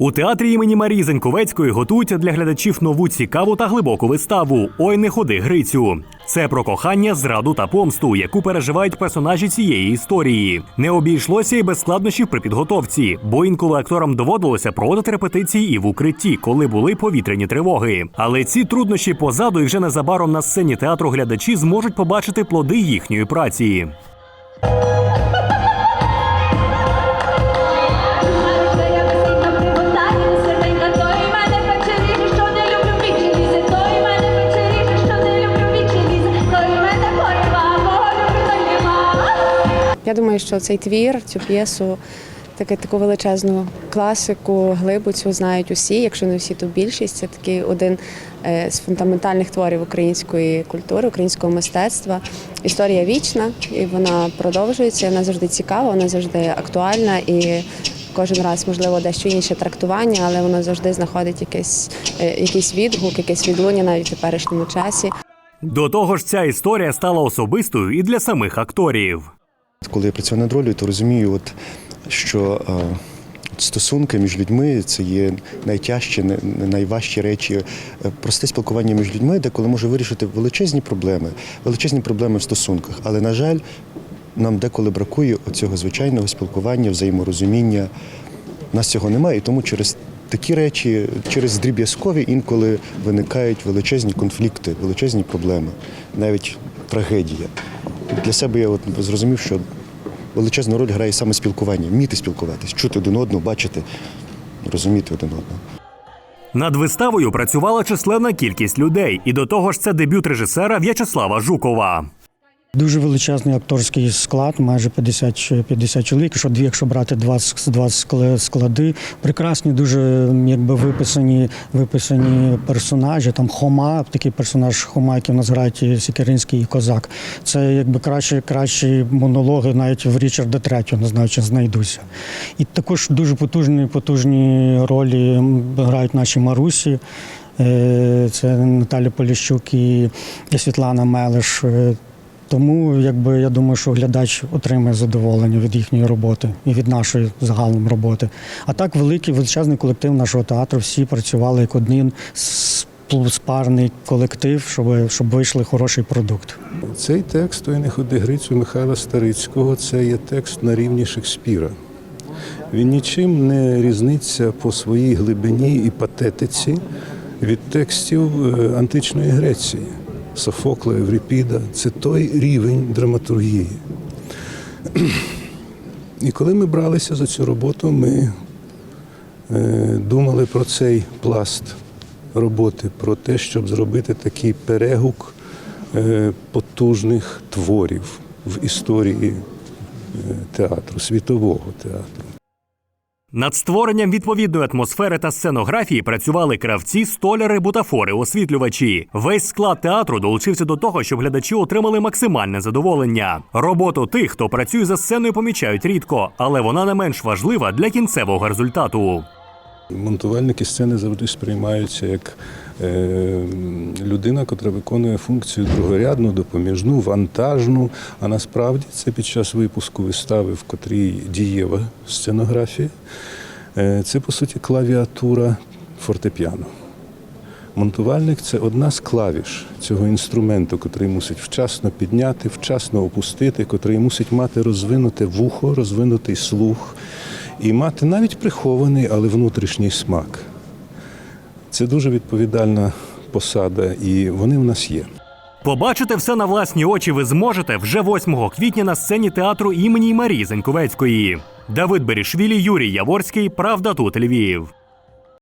У театрі імені Марії Зеньковецької готуються для глядачів нову цікаву та глибоку виставу Ой, не ходи Грицю. Це про кохання, зраду та помсту, яку переживають персонажі цієї історії. Не обійшлося і без складнощів при підготовці, бо інколи акторам доводилося проводити репетиції і в укритті, коли були повітряні тривоги. Але ці труднощі позаду і вже незабаром на сцені театру глядачі зможуть побачити плоди їхньої праці. Я думаю, що цей твір, цю п'єсу, таки таку величезну класику, глибу цю знають усі, якщо не всі, то більшість. Це такий один е, з фундаментальних творів української культури, українського мистецтва. Історія вічна, і вона продовжується. Вона завжди цікава, вона завжди актуальна і. Кожен раз, можливо, дещо інше трактування, але воно завжди знаходить якийсь, е, якийсь відгук, якесь відлуння навіть в теперішньому часі. До того ж, ця історія стала особистою і для самих акторів. Коли я працюю над ролью, то розумію, от, що е, стосунки між людьми це є найтяжчі, найважчі речі. Е, Просте спілкування між людьми, де коли може вирішити величезні проблеми, величезні проблеми в стосунках. Але, на жаль, нам деколи бракує оцього звичайного спілкування, взаєморозуміння. Нас цього немає, і тому через такі речі, через дріб'язкові інколи виникають величезні конфлікти, величезні проблеми, навіть трагедія. Для себе я от зрозумів, що величезну роль грає саме спілкування, вміти спілкуватись, чути один одного, бачити, розуміти один одного. Над виставою працювала численна кількість людей, і до того ж, це дебют режисера В'ячеслава Жукова. Дуже величезний акторський склад, майже 50, 50 чоловік. Що дві, якщо брати два, два скла- склади, прекрасні, дуже якби виписані, виписані персонажі. Там Хома, такий персонаж Хома, який в нас грають Сікеринський і Козак. Це якби кращі, кращі монологи навіть в Річарда Третього, не знаю, чи знайдуся. І також дуже потужні, потужні ролі грають наші Марусі. Е, Це Наталя Поліщук і і Світлана Мелеш. Тому якби я думаю, що глядач отримає задоволення від їхньої роботи і від нашої загалом роботи. А так, великий величезний колектив нашого театру. Всі працювали як один спарний колектив, щоб, щоб вийшли хороший продукт. Цей текст «Ой, не ходи Грицю Михайла Старицького це є текст на рівні Шекспіра. Він нічим не різниться по своїй глибині і патетиці від текстів е, античної Греції. Софокла, Еврипіда це той рівень драматургії. І коли ми бралися за цю роботу, ми е, думали про цей пласт роботи, про те, щоб зробити такий перегук е, потужних творів в історії е, театру, світового театру. Над створенням відповідної атмосфери та сценографії працювали кравці, столяри, бутафори, освітлювачі. Весь склад театру долучився до того, щоб глядачі отримали максимальне задоволення. Роботу тих, хто працює за сценою, помічають рідко, але вона не менш важлива для кінцевого результату. Монтувальники сцени завжди сприймаються як людина, яка виконує функцію другорядну, допоміжну, вантажну. А насправді це під час випуску вистави, в котрій дієва сценографія. Е, це, по суті, клавіатура фортепіано. Монтувальник це одна з клавіш цього інструменту, котрий мусить вчасно підняти, вчасно опустити, котрий мусить мати розвинуте вухо, розвинутий слух і мати навіть прихований, але внутрішній смак. Це дуже відповідальна посада, і вони в нас є. Побачити все на власні очі ви зможете вже 8 квітня на сцені театру імені Марії Зеньковецької. Давид Берішвілі, Юрій Яворський. Правда тут Львів.